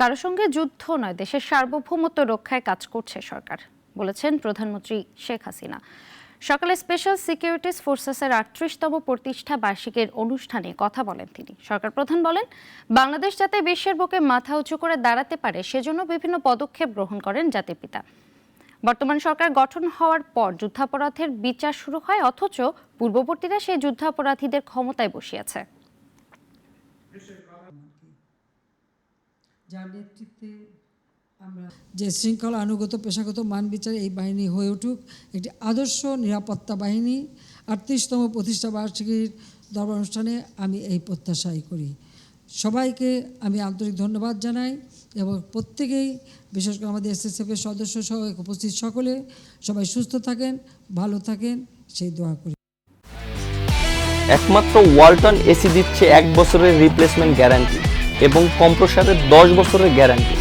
কারও সঙ্গে যুদ্ধ নয়, দেশের সার্বভৌমত্ব রক্ষায় কাজ করছে সরকার, বলেছেন প্রধানমন্ত্রী শেখ হাসিনা। সকালে স্পেশাল সিকিউরিটিজ ফোর্সেসের আটত্রিশতম প্রতিষ্ঠা বার্ষিকের অনুষ্ঠানে কথা বলেন তিনি। সরকার প্রধান বলেন, বাংলাদেশ যাতে বিশ্বের বুকে মাথা উঁচু করে দাঁড়াতে পারে, সেজন্য বিভিন্ন পদক্ষেপ গ্রহণ করেন জাতির পিতা। বর্তমান সরকার গঠন হওয়ার পর যুদ্ধাপরাধের বিচার শুরু হয়, অথচ পূর্ববর্তীরা সেই যুদ্ধাপরাধীদের ক্ষমতায় বসিয়েছে। যার নেতৃত্বে আমরা যে শৃঙ্খলা আনুগত পেশাগত মান বিচারে এই বাহিনী হয়ে উঠুক একটি আদর্শ নিরাপত্তা বাহিনী আটত্রিশতম প্রতিষ্ঠা বার্ষিকীর দরবার অনুষ্ঠানে আমি এই প্রত্যাশাই করি। সবাইকে আমি আন্তরিক ধন্যবাদ জানাই এবং প্রত্যেকেই বিশেষ করে আমাদের এসএসএফের সদস্য সহ উপস্থিত সকলে সবাই সুস্থ থাকেন ভালো থাকেন সেই দোয়া করি। একমাত্র ওয়ালটন এসি দিচ্ছে এক বছরের রিপ্লেসমেন্ট গ্যারান্টি এবং কম্প্রসারের দশ বছরের গ্যারান্টি।